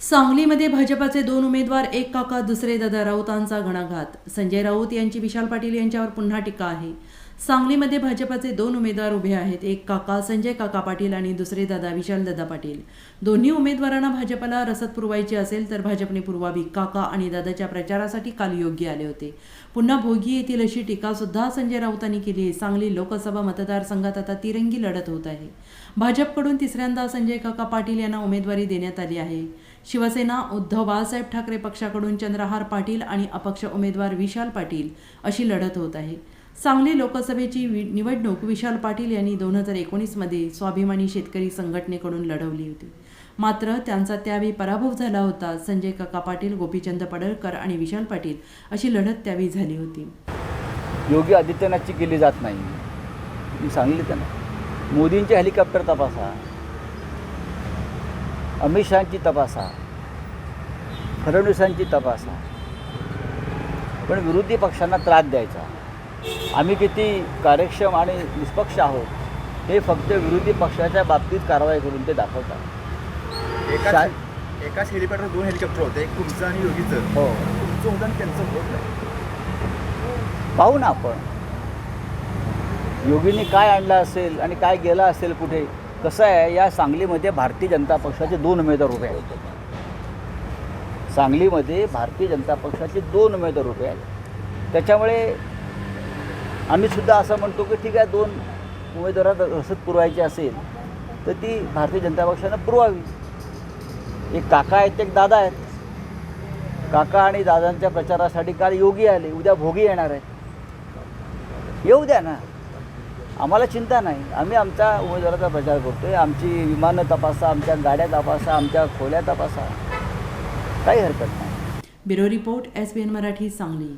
सांगलीमध्ये भाजपाचे दोन उमेदवार एक काका दुसरे दादा राऊतांचा घणाघात. संजय राऊत यांची विशाल पाटील यांच्यावर पुन्हा टीका आहे. सांगलीमध्ये भाजपाचे दोन उमेदवार उभे आहेत. एक काका संजय काका पाटील आणि दुसरे दादा विशाल दादा पाटील. दोन्ही उमेदवारांना भाजपला रसद पुरवायची असेल तर भाजपने पुरवावी. काका आणि दादाच्या प्रचारासाठी काल योग्य आले होते. पुन्हा भोगी येथील अशी टीका सुद्धा संजय राऊतांनी केली आहे. सांगली लोकसभा मतदारसंघात आता तिरंगी लढत होत आहे. भाजपकडून तिसऱ्यांदा संजय काका पाटील यांना उमेदवारी देण्यात आली आहे. शिवसेना उद्धव बाळासाहेब ठाकरे पक्षाकडून चंद्रहार पाटील आणि अपक्ष उमेदवार विशाल पाटील अशी लढत होत आहे. सांगली लोकसभेची वि- निवडणूक विशाल पाटील यांनी दोन हजार एकोणीसमध्ये स्वाभिमानी शेतकरी संघटनेकडून लढवली होती. मात्र त्यांचा त्यावेळी पराभव झाला होता. संजय काका पाटील गोपीचंद पडळकर आणि विशाल पाटील अशी लढत त्यावेळी झाली होती. योगी आदित्यनाथची केली जात नाही. मी सांगली त्यांना. मोदींचे हेलिकॉप्टर तपासा. अमित शहाची तपासा. फडणवीसांची तपासा. पण विरोधी पक्षांना त्रास द्यायचा. आम्ही किती कार्यक्षम आणि निष्पक्ष आहोत हे फक्त विरोधी पक्षाच्या बाबतीत कारवाई करून ते दाखवतात. एकाच शा- एकाच हेलिकॉप्टर दोन हेलिकॉप्टर होते एक तुमचं आणि योगीचं. हो. तुमचं होतं आणि त्यांचं होत नाही. पाहू ना आपण. योगीने काय आणलं असेल आणि काय गेलं असेल कुठे कसं आहे या सांगलीमध्ये भारतीय जनता पक्षाचे दोन उमेदवार उभे आहेत. सांगलीमध्ये भारतीय जनता पक्षाचे दोन उमेदवार उभे आहेत. त्याच्यामुळे आम्हीसुद्धा असं म्हणतो की ठीक आहे दोन उमेदवारात रसद पुरवायची असेल तर ती भारतीय जनता पक्षानं पुरवावी. एक काका आहेत एक दादा आहेत. काका आणि दादांच्या प्रचारासाठी काल योगी आले उद्या भोगी येणार आहेत. येऊ द्या ना. आम्हाला चिंता नाही. आम्ही आमच्या उमेदवाराचा प्रचार करतो आहे आमची विमानं तपासा आमच्या गाड्या तपासा आमच्या खोल्या तपासा. काही हरकत नाही. Bureau report S B N Marathi Sangli.